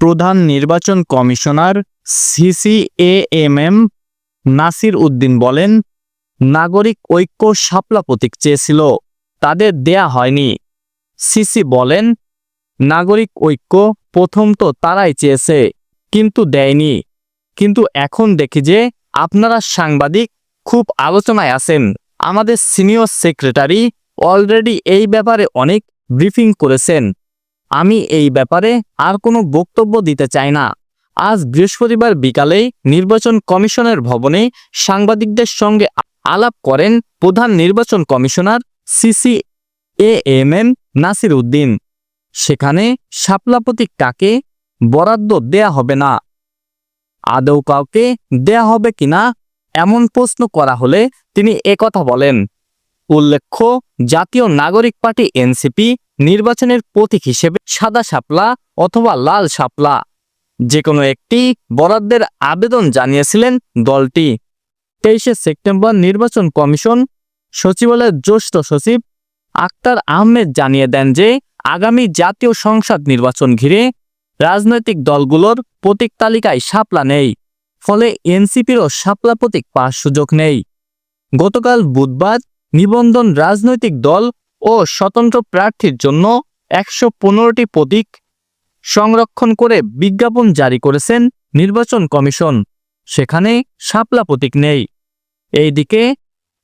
প্রধান নির্বাচন কমিশনার সিসিএএমএম নাসির উদ্দিন বলেন, নাগরিক ঐক্য শাপলা প্রতীক চেয়েছিল, তাদের দেয়া হয়নি। সিসি বলেন, নাগরিক ঐক্য প্রথম তো তারাই চেয়েছে, কিন্তু দেয়নি। কিন্তু এখন দেখি যে আপনারা সাংবাদিক খুব আলোচনায় আছেন। আমাদের সিনিয়র সেক্রেটারি অলরেডি এই ব্যাপারে অনেক ব্রিফিং করেছেন। আমি এই ব্যাপারে আর কোনো বক্তব্য দিতে চাই না। আজ বৃহস্পতিবার বিকালে নির্বাচন কমিশনের ভবনে সাংবাদিকদের সঙ্গে আলাপ করেন প্রধান নির্বাচন commissioner C C A M M Nasir Uddin. সেখানে শাপলা প্রতীক কাকে বরাদ্দ দেয়া হবে না? আদৌ কাউকে দেয়া হবে কিনা? এমন প্রশ্ন করা হলে তিনি একথা বলেন। উল্লেখ্য, জাতীয় নাগরিক পার্টি এনসিপি নির্বাচনের প্রতীক হিসেবে সাদা শাপলা অথবা লাল শাপলা। যে কোনো একটি বরাদ্দের আবেদন জানিয়েছিলেন দলটি। তেইশে সেপ্টেম্বর নির্বাচন কমিশন সচিবালয়ের জ্যেষ্ঠ সচিব আক্তার আহমেদ জানিয়ে দেন যে, আগামী জাতীয় সংসদ নির্বাচন ঘিরে রাজনৈতিক দলগুলোর প্রতীক তালিকায় শাপলা নেই, ফলে এনসিপিরও শাপলা প্রতীক পাওয়ার সুযোগ নেই। গতকাল বুধবার নিবন্ধন রাজনৈতিক দল ও স্বতন্ত্র প্রার্থীর জন্য একশো পনেরোটি প্রতীক সংরক্ষণ করে বিজ্ঞাপন জারি করেছেন নির্বাচন কমিশন। সেখানে শাপলা প্রতীক নেই। এইদিকে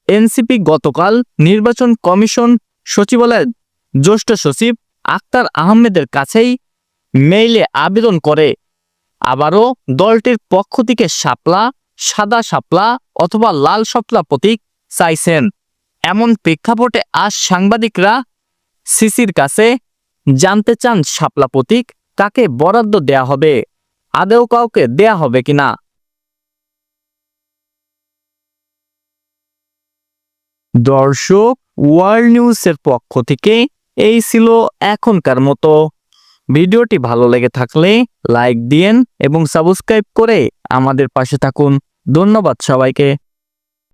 এনসিপি গতকাল নির্বাচন কমিশন সচিবালয়ের জ্যেষ্ঠ সচিব আক্তার আহমেদের কাছেই মেইলে আবেদন করে। আবারও দলটির পক্ষ থেকে শাপলা, সাদা শাপলা অথবা লাল শাপলা প্রতীক চাইছেন। এমন প্রেক্ষাপটে আজ সাংবাদিকরা সিসির কাছে জানতে চান শাপলা প্রতীক কাকে বরাদ্দ দেয়া হবে আদেও কাউকে দেয়া হবে কিনা। দর্শক, ওয়ার্ল্ড নিউজের পক্ষ থেকে এই ছিল এখনকার মতো। ভিডিওটি ভালো লেগে থাকলে লাইক দিয়েন এবং সাবস্ক্রাইব করে আমাদের পাশে থাকুন। ধন্যবাদ সবাইকে।